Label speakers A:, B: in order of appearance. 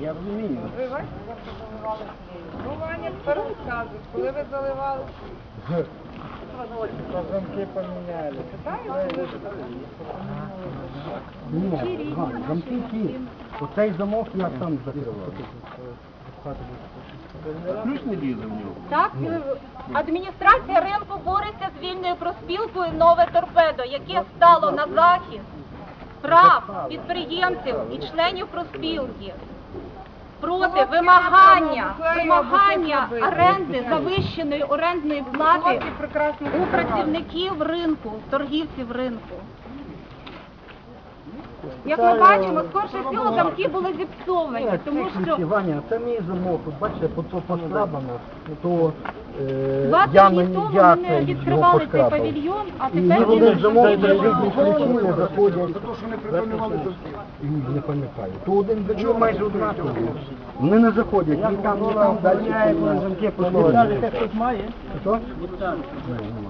A: Я розумію.
B: Ви бачите, як ви заливали клеєм? Ну, Ваня, тепер розказуй, коли ви заливали?
A: Замки поміняли. Ні, замки ті. Оцей замок я сам закривав. Ключ не лізе в нього.
C: Так, адміністрація ринку бореться з вільною проспілкою нове торпедо, яке стало на захист прав підприємців і членів проспілки проти вимагання, вимагання оренди завищеної орендної плати у працівників ринку, торгівців ринку. Як ми бачимо, скорше всього замки були зіпсовані, тому що
A: Ваня, це мій замок, бачите, по то
C: два тижні тому ми не відкривали цей павільйон, а тепер він
A: заходять. За те, що не припинювали Не пам'ятаю. То один до майже однаково. Вони не заходять, ні там, ні там, далі. Замки Що? Ні, немає.